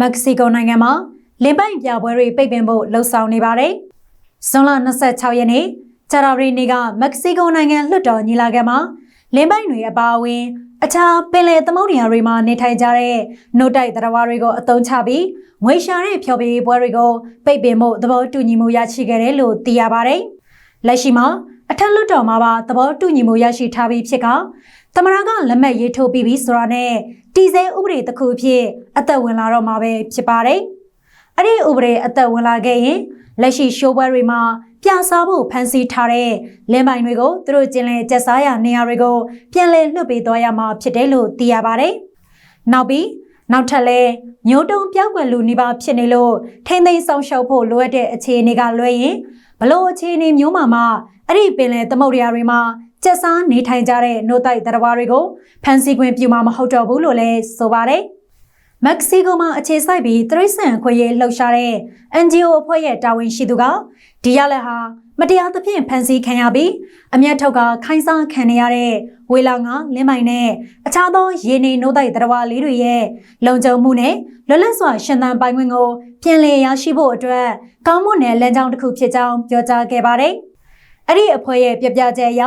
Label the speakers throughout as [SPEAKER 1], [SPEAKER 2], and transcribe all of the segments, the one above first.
[SPEAKER 1] မက္ကဆီကိုနိုင်ငံမှာလင်ပိုင်ပြပွဲတွေပိတ်ပင်ဖို့လှုံ့ဆော်နေပါတယ်။ဇွန်လ26ရက်နေ့ဂျာရာရီနေကမက္ကဆီကိုနိုင်ငံလွှတ်တော်ညီလာခံမှာလင်ပိုင်တွေအပါအဝင်အခြားပင်လယ်သမုဒ္ဒရာတွေမှာနေထိုင်ကြတဲ့နှုတ်တိုက်တရားတွေကိုအသုံးချပြီးငွေရှာတဲ့ဖျော်ဖြေရေးပွဲတွေကိုပိတ်ပင်ဖို့သဘောတူညီမှုရရှိခဲ့တယ်လို့သိရပါတယ်။လက်ရှိမှာအထက်လွှတ်တော်မှာပါသဘောတူညီမှုရရှိထားပြီးဖြစ်က သမရကလက်မှတ်ရေးထိုးပြီးပြီဆိုတာနဲ့တီစဲဥပဒေတစ်ခုအဖြစ်အသက်ဝင်လာတော့မှာပဲဖြစ်ပါတယ်။အဲ့ဒီဥပဒေအသက်ဝင်လာခဲ့ရင်လက်ရှိရှိုးပွဲတွေမှာပြစားဖို့ဖန်ဆီးထားတဲ့လင်းပိုင်တွေကိုသူတို့ကျင်းလဲကျက်စားရနေရာတွေကိုပြန်လည်လွှတ်ပေးသွားရမှာဖြစ်တယ်လို့သိရပါတယ်။နောက်ပြီး နောက်ထပ်လဲမျိုးတုံပြောက်ွယ်လူနေပါဖြစ်နေလို့ထိမ့်သိမ်းဆောင်ရှောက်ဖို့လိုအပ်တဲ့အခြေအနေကလွဲရင်ဘလို့အခြေအနေမျိုးမှမှအဲ့ဒီပင်လယ်သမုဒ္ဒရာတွေမှာကျက်စားနေထိုင်ကြတဲ့နှုတ်တိုက်တရားတွေကိုဖန်ဆီးခွင့်ပြုမှာမဟုတ်တော့ဘူးလို့လည်းဆိုပါတယ်။မက္ကဆီကိုမှာအခြေစိုက်ပြီးတရိษံခွေရေးလှုပ်ရှားတဲ့ NGO အဖွဲ့ရဲ့တာဝန်ရှိသူက ဒီရလက်ဟာမတရားသဖြင့်ဖန်ဆီးခံရပြီးအမျက်ထုတ်ကခိုင်းစားခံနေရတဲ့ဝေလာငါလင်းမိုင်နဲ့အခြားသောရေနေနှုတ်တိုက်တရားလေးတွေရဲ့လုံခြုံမှုနဲ့လွတ်လပ်စွာရှင်သန်ပိုင်ခွင့်ကိုပြန်လည်ရရှိဖို့အတွက်ကောင်းမွန်တဲ့လမ်းကြောင်းတစ်ခုဖြစ်ကြောင်းပြောကြားခဲ့ပါတယ်။အဲ့ဒီအဖွဲ့ရဲ့ပြပြချက်အရ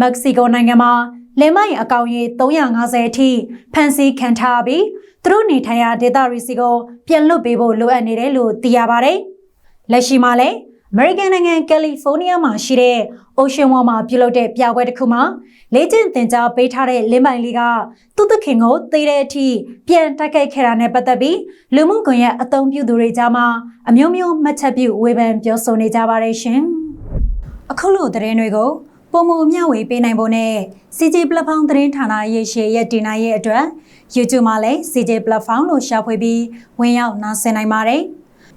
[SPEAKER 1] မက္ကဆီကိုနိုင်ငံမှာလင်မိုင်အကောင့်ရေ350အထိဖန်ဆီးခံထားပြီးသူတို့နေထိုင်ရာဒေသရီစီကိုပြန်လွတ်ပေးဖို့လိုအပ်နေတယ်လို့သိရပါတယ်။လက်ရှိမှာလည်း အမေရိကန်နိုင်ငံကယ်လီဖိုးနီးယားမှာရှိတဲ့ Ocean World မှာပြုလုပ်တဲ့ပြပွဲတစ်ခုမှာလေ့ကျင့်သင်ကြားပေးထားတဲ့လင်းပိုင်လေးကသူ့သခင်ကိုသေတဲ့အထိပြန်တိုက်ခိုက်ခဲ့တာနဲ့ပတ်သက်ပြီးလူမှုကွန်ရက်အသုံးပြုသူတွေကြားမှာအမျိုးမျိုးမှတ်ချက်ပြုဝေဖန်ပြောဆိုနေကြပါတယ်ရှင်။အခုလိုသတင်းတွေကိုပုံမမျှဝေပေးနိုင်ဖို့နဲ့ CJ Platform သတင်းဌာနရဲ့ရှေ့ရက်တင်နိုင်ရဲ့အတွက် YouTube မှာလည်း CJ Platform လို့ရှာဖွေပြီးဝင်ရောက်နားဆင်နိုင်ပါတယ်။